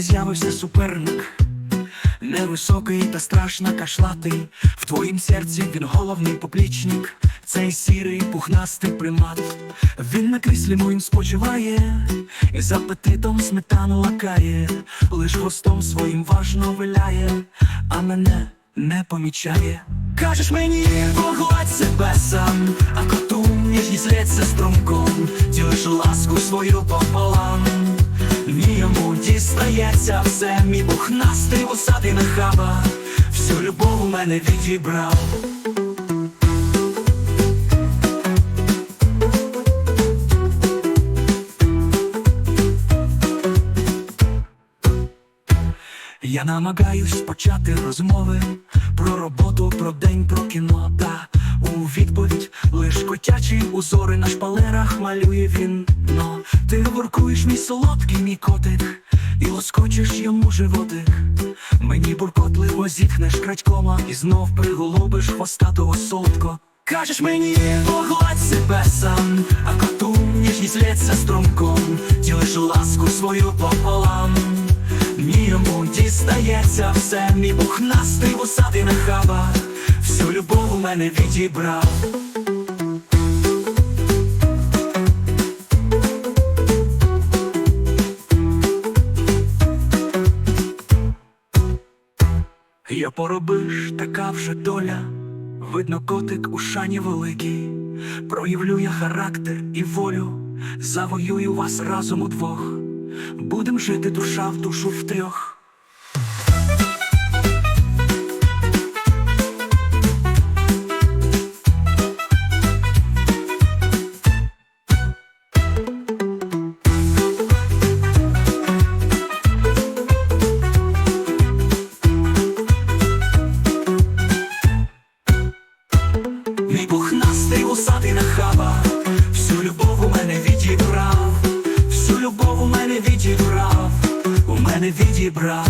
з'явився суперник. Невисокий та страшно кашлатий, в твоїм серці він головний поплічник, цей сірий пухнастий примат. Він на кріслі моїм спочиває, і з апетитом сметану лакає, лиш хвостом своїм важно виляє, а мене не помічає. Кажеш мені, погладь себе сам, а коту ніжність лється струмком, ділиш ласку свою пополам. Йому дістається все, мій пухнастий усатий нахаба, всю любов у мене відібрав. Я намагаюсь почати розмови про роботу, про день, про кіно. Та котячі узори на шпалерах малює він. Но ти воркуєш мій солодкий мій котик, і лоскочеш йому животик. Мені буркотливо зітхнеш крадькома і знов приголубиш хвостатого солодко. Кажеш мені, погладь себе сам, а коту ніжність лється струмком, ділиш ласку свою пополам. Ні йому дістається все, мій пухнастий вусатий нахаба, всю любов у мене відібрав. Я поробиш, така вже доля, видно, котик у шані великий, проявлю я характер і волю, завоюю вас разом удвох, будем жити душа в душу втрьох. Усатий нахаба, всю любов у мене відібрав, всю любов у мене відібрав, у мене відібрав.